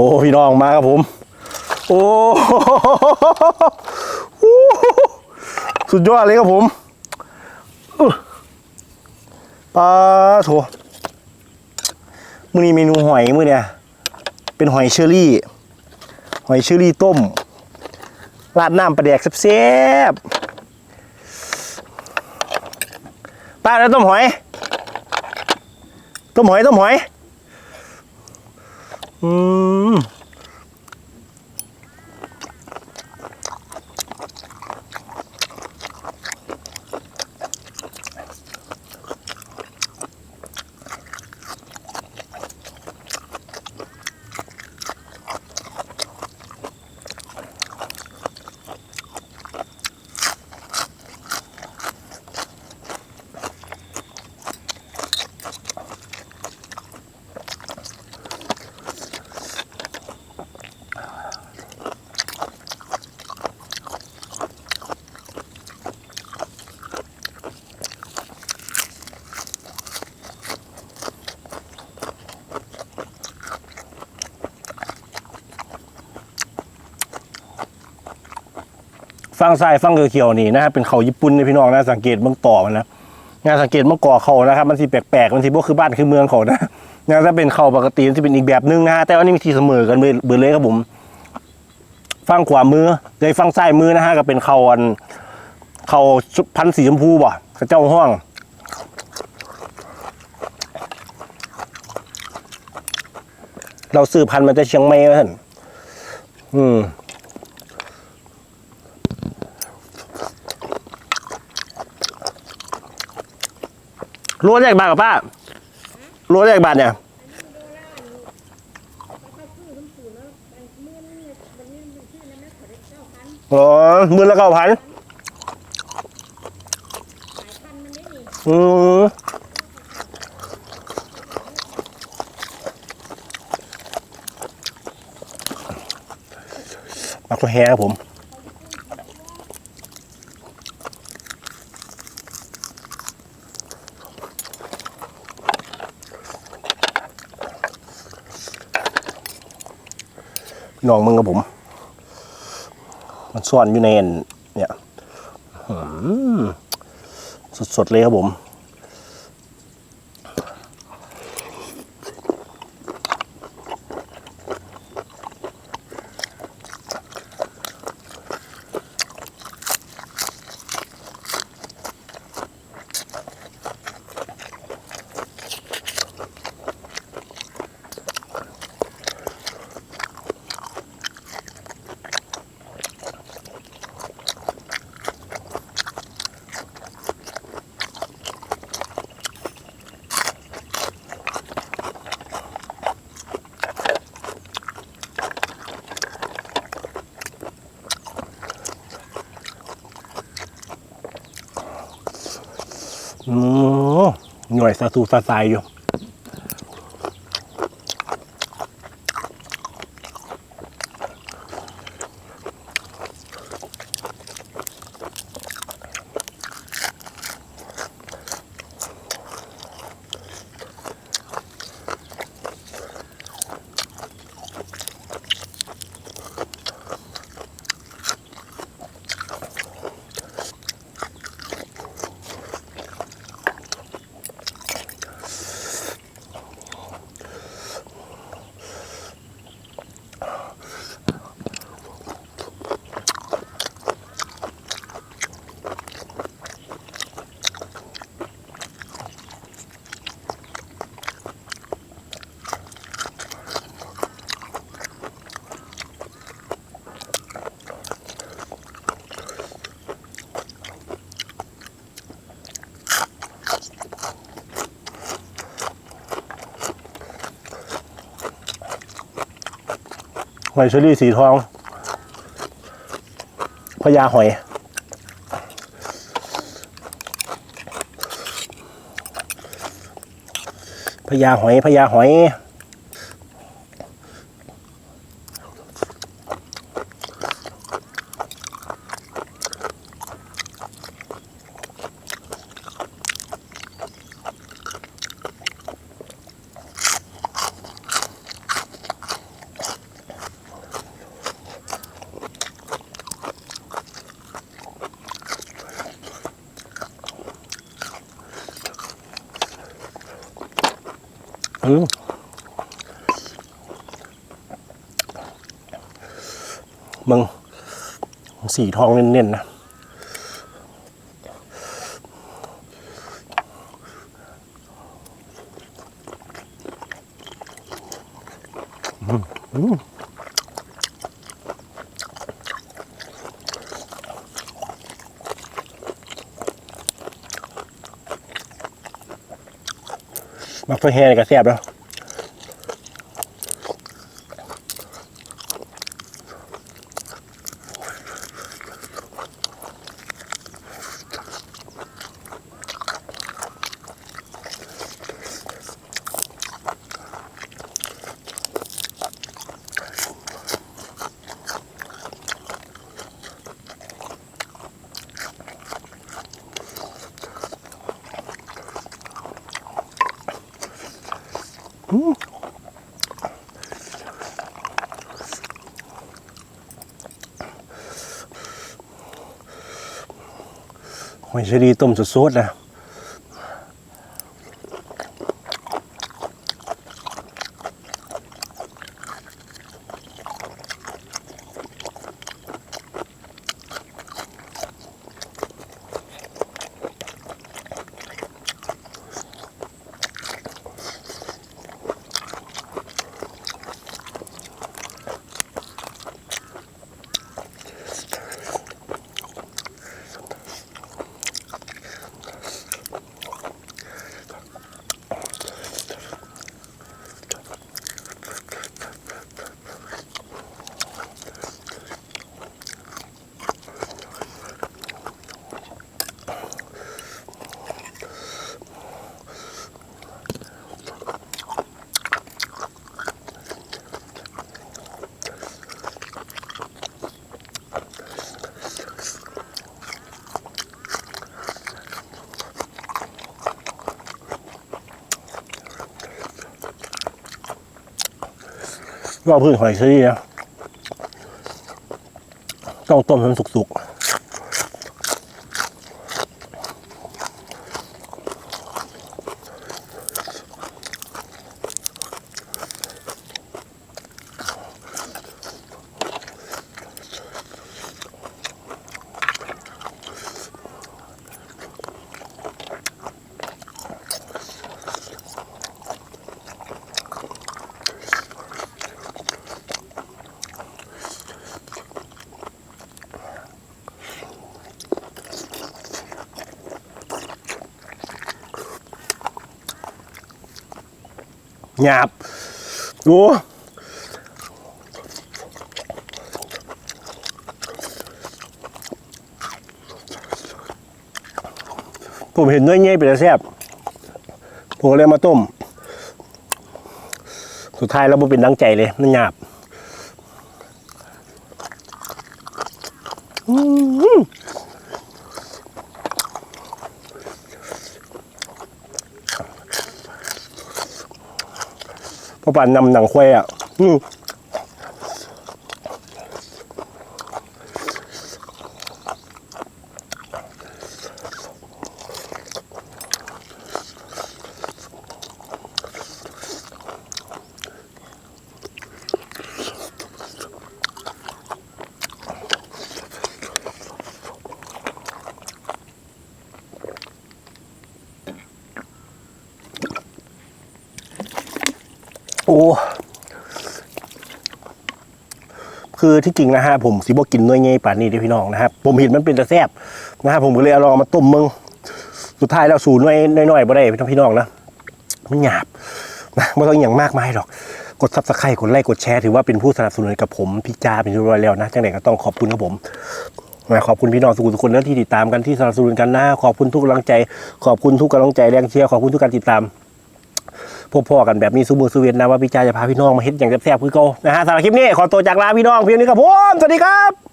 อ้พี่น้องมาครับผม โอ้โหสุดยอดเลยครับผมปลาโถมือนี้เมนูหอยมือเนี่ย เป็นหอยเชอรี่ หอยเชอรี่ต้ม ราดน้ำปลาแดกแซ่บๆป้าแล้วต้มหอย ต้มหอย ต้มหอย อื ฟังซ้ายฟังเขียวๆนี่นะครับเป็นเขาญี่ปุ่นนพี่น้องนะสังเกตเมืองต่อมันนะงานสังเกตเมื่อก่อเขานะครับ มันสิแปลกๆมันสิบ่คือบ้านคือเมืองเขานะงานถ้าเป็นเขาปกติมันจะเป็นอีกแบบนึงนะฮะแต่ว่านี่มีทีเสมอกันเบอร์เลยครับผมฟังขวามือเลยฟังซ้ายมือนะฮะก็เป็นเขาอันเขาชุดพันสีชมพูบ่กระเจ้าห้องเราซื้อพันธุ์มาจากเชียงใหม่ท่านอืม รั้วแรกบาทกับป้ารั้วแรกบาทเนี่ยอ๋อมื่นละเก้าพันอืมมักตัวแฮครับผม พี่น้องมึงกับผม มันซ่อนอยู่ในเนี่ยสดๆเลยครับผม หน่วยสะสูสาสายอยู่ หอยเชอรี่สีทองพญาหอยพญาหอยพญาหอย มึงสีทองเน้นๆนะอืมมักตัวแห้งก็แซ่บเนา หอยเชอรี่ต้มสดๆนะ ก็เอาพืชหอยเชอรี่นะต้องต้มให้มันสุกๆ หยาบโอ้ผมเห็นด้วยเงี้ยเป็นแซ่บผมเลยมาต้ม สุดท้ายแล้วมันเป็นดังใจเลย มันหยาบ พราะปานนำหนังควายอะ โอ้คือที่จริงนะฮะผมสิบอกกินเนื้อเงี้ยป่านนี้เด้พี่น้องนะครับผมเห็นมันเป็นตะแซบนะฮะผมก็เลยเอาลองมาต้มมึงสุดท้ายแล้วสูนน้อยน้อยๆบ่ได้พี่น้องนะมันหยาบนะไม่ต้องอย่างมากมายหรอก กดซับสไครต์กดไลค์กดแชร์ถือว่าเป็นผู้สนับสนุนกับผมพี่จาเป็นที่ร้อยแล้วนะจังไหนก็ต้องขอบคุณครับผมนะขอบคุณพี่น้องทุกคนนะที่ติดตามกันที่สนับสนุนกันนะขอบคุณทุกกำลังใจ ขอบคุณทุกกำลังใจแรงเชียร์ขอบคุณทุกการติดตาม พบพ่อกันแบบนี้ซูมือซูเวียนนะว่าพี่จาจะพาพี่น้องมาเฮ็ดอย่างแซ่บๆคือเก่านะฮะสำหรับคลิปนี้ขอตัวจากลาพี่น้องเพียงนี้ครับผมสวัสดีครับ